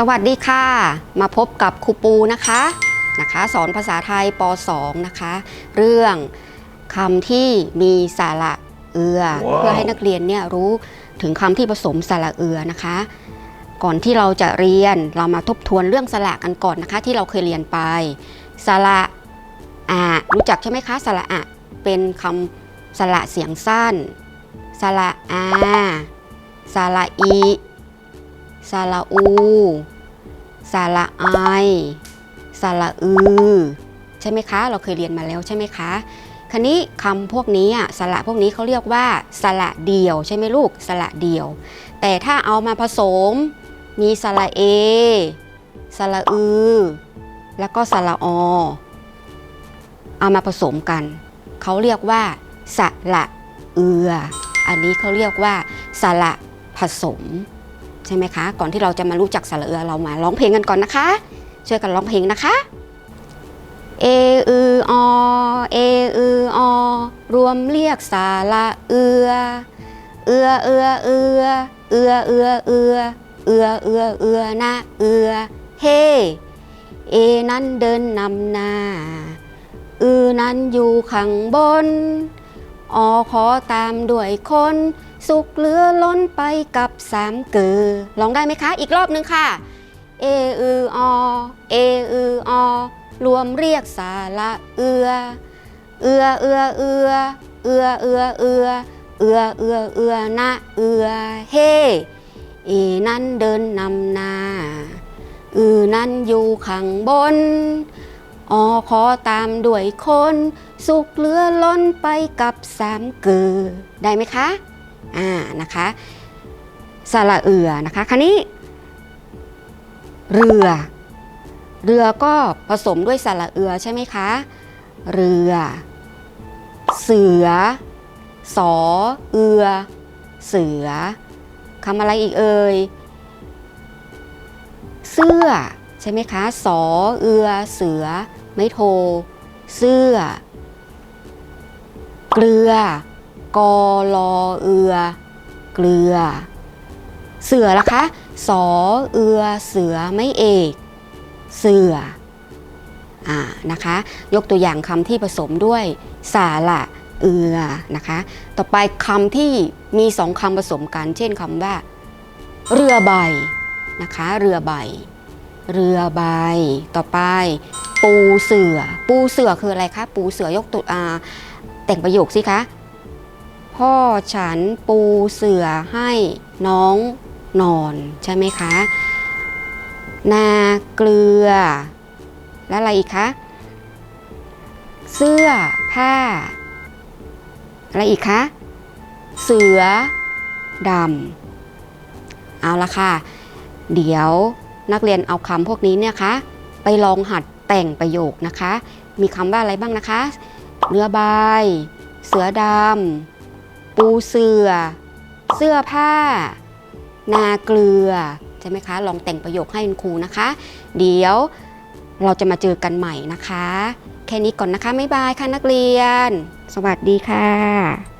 สวัสดีค่ะ มาพบกับครูปูนะคะนะคะ สอนภาษาไทยป .2 นะคะ เรื่องคำที่มีสระเอือว้าวเพื่อให้นักเรียนเนี่ยรู้ถึงคำที่ผสมสระเอือนะคะ ก่อนที่เราจะเรียนเรามาทบทวนเรื่องสระกันก่อนนะคะ ที่เราเคยเรียนไปสระอะรู้จักใช่ไหมคะสระอะเป็นคำสระเสียงสั้นสระอาสระอี สระอูสระไอสระอือ ใช่ไหมคะ เราเคยเรียนมาแล้วใช่ไหมคะคันนี้คำพวกนี้อะสระพวกนี้เขาเรียกว่าสระเดียวใช่ไหมลูก สระเดียว แต่ถ้าเอามาผสม มีสระเอ สระอือ แล้วก็สระอเอามาผสมกัน เขาเรียกว่าสระเอือ อันนี้เขาเรียกว่าสระผสม ใช่ไหมคะ ก่อนที่เราจะมารู้จักสระเอือเรามาร้องเพลงกันก่อนนะคะ ช่วยกันร้องเพลงนะคะ เออืออเออืออรวมเรียกสาระเอือ เอือเอือเอือเอือเอือเอือเอือเอือเอือนะเอือเฮเอนั้นเดินนำหน้าอือนั้นอยู่ข้างบน อขอตามด้วยคน สุขเหลือล้นไปกับสามเกือลองได้ไหมคะ อีกรอบหนึ่งค่ะ เออืออเออืออรวมเรียกสาระเอือ เอือเอือเอือเอือเอือเอือเอือเอือเอือนะเอือเฮเอนั้นเดินนำนา อือนั้นอยู่ข้างบน อขอตามด้วยคน สุขเลือล้นไปกับสามเกือได้ไหมคะอ่านะคะสระเอือนะคะคันนี้ เรือ เรือก็ผสมด้วยสระเอือใช่ไหมคะ เรือ เสือ สอ เอือ เสือคำอะไรอีกเอ่ย เสื้อ ใช่ไหมคะสอเอือ เสือ ไม่โท เสื้อ เกลือกอลอเอือ เกลือ เสือล่ะคะสอเอือ เสือ ไม่เอก เสืออ่านะคะ ยกตัวอย่างคำที่ผสมด้วยสาระเอือนะคะ ต่อไปคำที่มีสองคำผสมกัน เช่นคำว่า เรือใบนะคะ เรือใบ เรือใบ ต่อไป ปูเสือ ปูเสือคืออะไรคะ ปูเสือยกตัวอ่าแต่งประโยคสิคะ พ่อฉันปูเสือให้น้องนอนใช่ไหมคะ นาเกลือ แล้วอะไรอีกคะ เสื้อผ้า อะไรอีกคะ เสือดำเอาละค่ะ เดี๋ยว นักเรียนเอาคำพวกนี้เนี่ยคะไปลองหัดแต่งประโยคนะคะ มีคำว่าอะไรบ้างนะคะเรือใบ เสือดำปูเสือ เสื้อผ้า นาเกลือ ใช่ไหมคะ ลองแต่งประโยคให้คุณครูนะคะ เดี๋ยวเราจะมาเจอกันใหม่นะคะ แค่นี้ก่อนนะคะ บ๊ายบายค่ะนักเรียน สวัสดีค่ะ